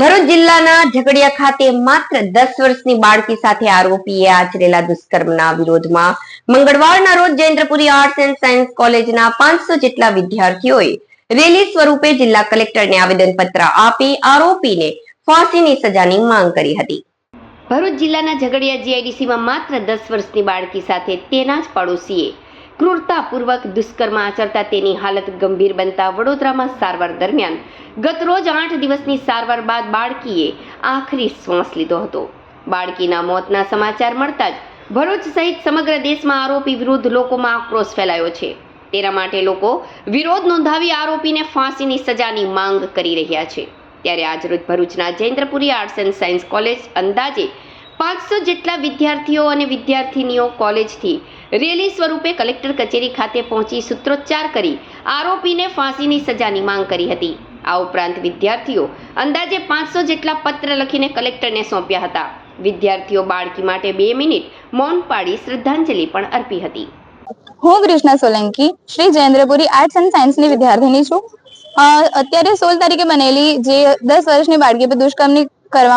ભરૂચ જિલ્લાના ઝઘડિયા ખાતે માત્ર દસ વર્ષની બાળકી સાથે આરોપીએ આચરેલા દુષ્કર્મના વિરોધમાં મંગળવારના રોજ જયેન્દ્રપુરી આર્ટસ એન્ડ સાયન્સ કોલેજના પાંચસો જેટલા વિદ્યાર્થીઓએ રેલી સ્વરૂપે જિલ્લા કલેક્ટરને આવેદનપત્ર આપી આરોપીને ફાંસીની સજાની માંગ કરી હતી. ભરૂચ જિલ્લાના ઝઘડિયા જીઆઈડીસીમાં માત્ર દસ વર્ષની બાળકી સાથે તેના જ પડોશીએ ક્રૂરતાપૂર્વક દુષ્કર્મ આચરતા તેની હાલત ગંભીર બનતા વડોદરામાં સારવાર દરમિયાન ગતરોજ આઠ દિવસની સારવાર બાદ બાળકીએ આખરી શ્વાસ લીધો હતો. બાળકીના મોતના સમાચાર મળતા જ ભરૂચ સહિત સમગ્ર દેશમાં આરોપી વિરુદ્ધ લોકોમાં આક્રોશ ફેલાયો છે. તેના માટે લોકો વિરોધ નોંધાવી આરોપીને ફાંસીની સજાની માંગ કરી રહ્યા છે. ત્યારે આજરોજ ભરૂચના Jayendrapuri arts and science college અંદાજે પાંચસો જેટલા વિદ્યાર્થીઓ અને વિદ્યાર્થિનીઓ કોલેજથી રેલી સ્વરૂપે કલેક્ટર કચેરી ખાતે પહોંચી સૂત્રોચ્ચાર કરી આરોપીને ફાંસીની સજાની માંગ કરી હતી. આ ઉપરાંત વિદ્યાર્થીઓ અંદાજે પાંચસો જેટલા પત્ર લખીને કલેક્ટરને સોંપ્યા હતા. વિદ્યાર્થીઓ બાળકી માટે બે મિનિટ મૌન પાડી શ્રદ્ધાંજલિ પણ અર્પી હતી. હું કૃષ્ણા સોલંકી, શ્રી જયેન્દ્રપુરી આર્ટ્સ એન્ડ સાયન્સની વિદ્યાર્થીની છું. અત્યારે સોળ તારીખે બનેલી જે દસ વર્ષની બાળકી પર દુષ્કર્મની